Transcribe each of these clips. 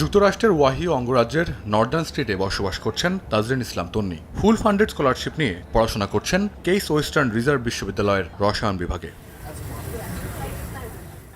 যুক্তরাষ্ট্রের ওয়াহি অঙ্গরাজ্যের নর্দার্ন স্টেটে বসবাস করছেন Tazrin Islam Tonni. Full funded scholarship নিয়ে পড়াশোনা করছেন কেইস ওয়েস্টার্ন রিজার্ভ বিশ্ববিদ্যালয়ের রসায়ন বিভাগে।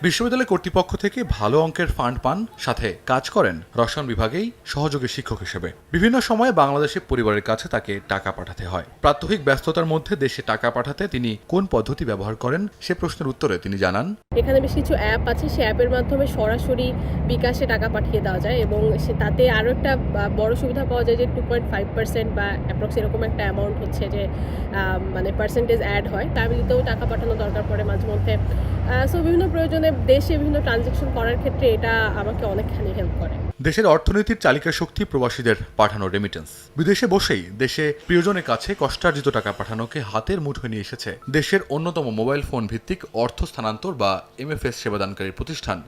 বিশ্ববিদ্যালয় কর্তৃপক্ষ থেকে ভালো অঙ্কের ফান্ড পান, সাথে কাজ করেন রসায়ন বিভাগেই সহযোগী শিক্ষক হিসেবে। বিভিন্ন সময়ে বাংলাদেশে পরিবারের কাছে তাকে টাকা পাঠাতে হয়। প্রাত্যহিক ব্যস্ততার মধ্যে দেশে টাকা পাঠাতে তিনি কোন পদ্ধতি ব্যবহার করেন, সে প্রশ্নের উত্তরে তিনি জানান, এখানে বেশ কিছু অ্যাপ আছে সেই অ্যাপের মাধ্যমে সরাসরি বিকাশে টাকা পাঠিয়ে দেওয়া যায় এবং সে তাতে আরও একটা বড় সুবিধা পাওয়া যায় যে টু পয়েন্ট ফাইভ পার্সেন্ট বা অ্যাপ্রক্স এরকম একটা অ্যামাউন্ট হচ্ছে যে মানে পার্সেন্টেজ অ্যাড হয়। তার ফ্যামিলিতেও টাকা পাঠানো দরকার পড়ে মাঝে মধ্যে। সো বিভিন্ন প্রয়োজনে দেশে বিভিন্ন ট্রানজেকশন করার ক্ষেত্রে এটা আমাকে অনেকখানি হেল্প করে। দেশের অর্থনীতির চালিকা শক্তি প্রবাসীদের পাঠানো রেমিটেন্স বিদেশে বসেই দেশে প্রিয়জনের কাছে কষ্টার্জিত টাকা পাঠানোকে হাতের মুঠোয় নিয়ে এসেছে দেশের অন্যতম মোবাইল ফোন ভিত্তিক অর্থ স্থানান্তর বা এমএফএস সেবাদানকারী প্রতিষ্ঠান।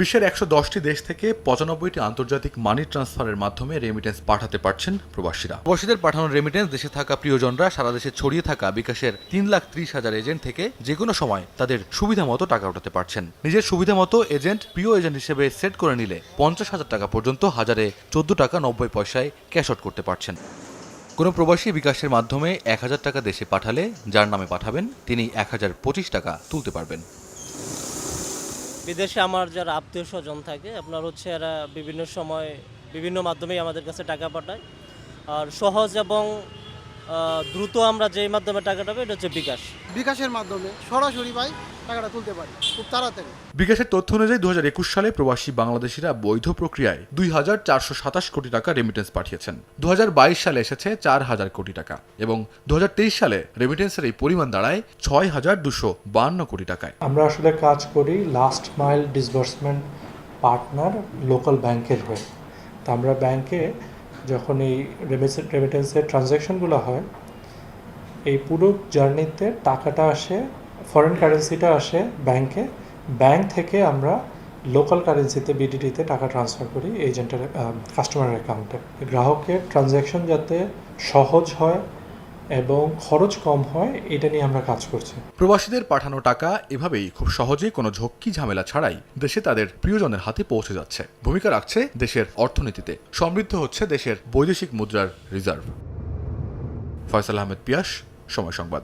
বিশ্বের একশো দশটি দেশ থেকে পঁচানব্বইটি আন্তর্জাতিক মানি ট্রান্সফারের মাধ্যমে রেমিটেন্স পাঠাতে পারছেন প্রবাসীরা। প্রবাসীদের পাঠানো রেমিটেন্স দেশে থাকা প্রিয়জনরা সারা দেশে ছড়িয়ে থাকা বিকাশের তিন লাখ ত্রিশ হাজার এজেন্ট থেকে যে কোনো সময় তাদের সুবিধা মতো টাকা উঠাতে পারছেন। নিজের সুবিধা মতো এজেন্ট প্রিয় এজেন্ট হিসেবে সেট করে নিলে পঞ্চাশ হাজার টাকা পর্যন্ত হাজারে চোদ্দ টাকা নব্বই পয়সায় ক্যাশ আউট করতে পারছেন। কোনো প্রবাসী বিকাশের মাধ্যমে এক হাজার টাকা দেশে পাঠালে যার নামে পাঠাবেন, তিনি এক হাজার পঁচিশ টাকা তুলতে পারবেন। বিদেশে আমার যারা আত্মীয় স্বজন থাকে, আপনার হচ্ছে এরা বিভিন্ন সময় বিভিন্ন মাধ্যমেই আমাদের কাছে টাকা পাঠায়। আর সহজ এবং দ্রুত আমরা যেই মাধ্যমে টাকাটা পাই এটা হচ্ছে বিকাশ। বিকাশের মাধ্যমে সরাসরি ভাই টাকাটা তুলতে পারি খুব তাড়াতাড়ি। বিকাশের তথ্য অনুযায়ী দু হাজার একুশ সালে প্রবাসী বাংলাদেশিরা বৈধ প্রক্রিয়ায় দুই হাজার চারশো সাতাশ কোটি টাকা রেমিটেন্স পাঠিয়েছেন। দু হাজার বাইশ সালে এসেছে চার হাজার কোটি টাকা এবং দু হাজার তেইশ সালে রেমিটেন্সের এই পরিমাণ দাঁড়ায় ছয় হাজার দুশো বান্ন কোটি টাকায়। আমরা আসলে কাজ করি last mile disbursement partner local ব্যাংকের হয়ে। তা আমরা ব্যাংকে যখন এই রেমিটেন্সের ট্রানজ্যাকশনগুলো হয়, এই পুরো জার্নিতে টাকাটা আসে ফরেন কারেন্সিটা আসে ব্যাংকে ব্যাংক থেকে আমরা লোকাল কারেন্সিতে বিডিটিতে টাকা ট্রান্সফার করি এজেন্টের কাস্টমারের অ্যাকাউন্টে গ্রাহকের ট্রানজ্যাকশন যাতে সহজ হয় এবং খরচ কম হয়, এটা নিয়ে আমরা কাজ করছি। প্রবাসীদের পাঠানো টাকা এভাবেই খুব সহজেই কোনো ঝক্কি ঝামেলা ছাড়াই দেশে তাদের প্রিয়জনের হাতে পৌঁছে যাচ্ছে। ভূমিকা রাখছে দেশের অর্থনীতিতে। সমৃদ্ধ হচ্ছে দেশের বৈদেশিক মুদ্রার রিজার্ভ। ফয়সাল আহমেদ পিয়াস, সময় সংবাদ।